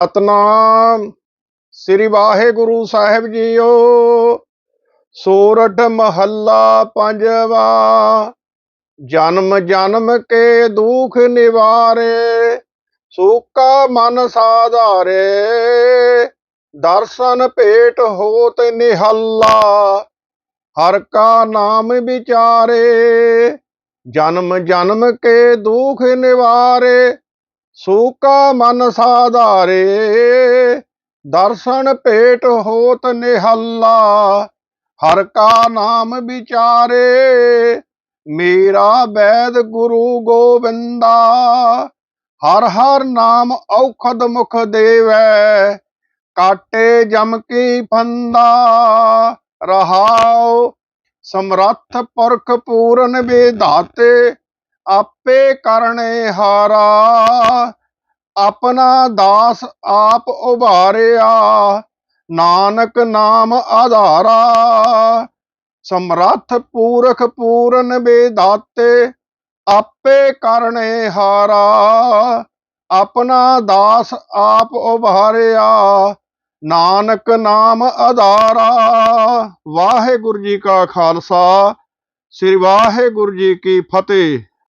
ਸਤਨਾਮ ਸ੍ਰੀ ਵਾਹਿਗੁਰੂ ਸਾਹਿਬ ਜੀਓ, ਸੋਰਠ ਮਹੱਲਾ ਪੰਜਵਾ, ਜਨਮ ਜਨਮ ਕੇ ਦੁਖ ਨਿਵਾਰੇ, ਸੂਕਾ ਮਨ ਸਾਧਾਰੇ, ਦਰਸ਼ਨ ਭੇਟ ਹੋਤ ਨਿਹੱਲਾ, ਹਰ ਕਾ ਨਾਮ ਵਿਚਾਰੇ, ਜਨਮ ਜਨਮ ਕੇ ਦੁਖ ਨਿਵਾਰੇ ਸੂਕਾ ਮਨ ਸਾਧਾਰੇ, ਦਰਸ਼ਨ ਭੇਟ ਹੋਤ ਨਿਹੱਲਾ। ਹਰ ਕਾ ਨਾਮ ਵਿਚਾਰੇ, ਮੇਰਾ ਵੈਦ ਗੁਰੂ ਗੋਬਿੰਦਾ ਹਰ ਹਰ ਨਾਮ ਔਖਦ ਮੁਖ ਦੇਵੈ, ਕਾਟੇ ਜਮ ਕੀ ਫੰਦਾ। ਰਹਾਉ ਸਮਰੱਥ ਪੁਰਖ ਪੂਰਨ ਵਿਧਾਤੇ ਆਪੇ ਕਰਨੇ ਹਾਰਾ, ਆਪਣਾ ਦਾਸ ਆਪ ਉਭਾਰਿਆ। ਨਾਨਕ ਨਾਮ ਆਧਾਰਾ, ਸਮਰੱਥ ਪੂਰਖ ਪੂਰਨ ਬੇਦਾਤੇ ਆਪੇ ਕਰਨੇ ਹਾਰਾ, ਆਪਣਾ ਦਾਸ ਆਪ ਉਭਾਰਿਆ। ਨਾਨਕ ਨਾਮ ਆਧਾਰਾ, ਵਾਹਿਗੁਰੂ ਜੀ ਕਾ ਖਾਲਸਾ, ਸ੍ਰੀ ਵਾਹਿਗੁਰੂ ਜੀ ਕੀ ਫਤਿਹ।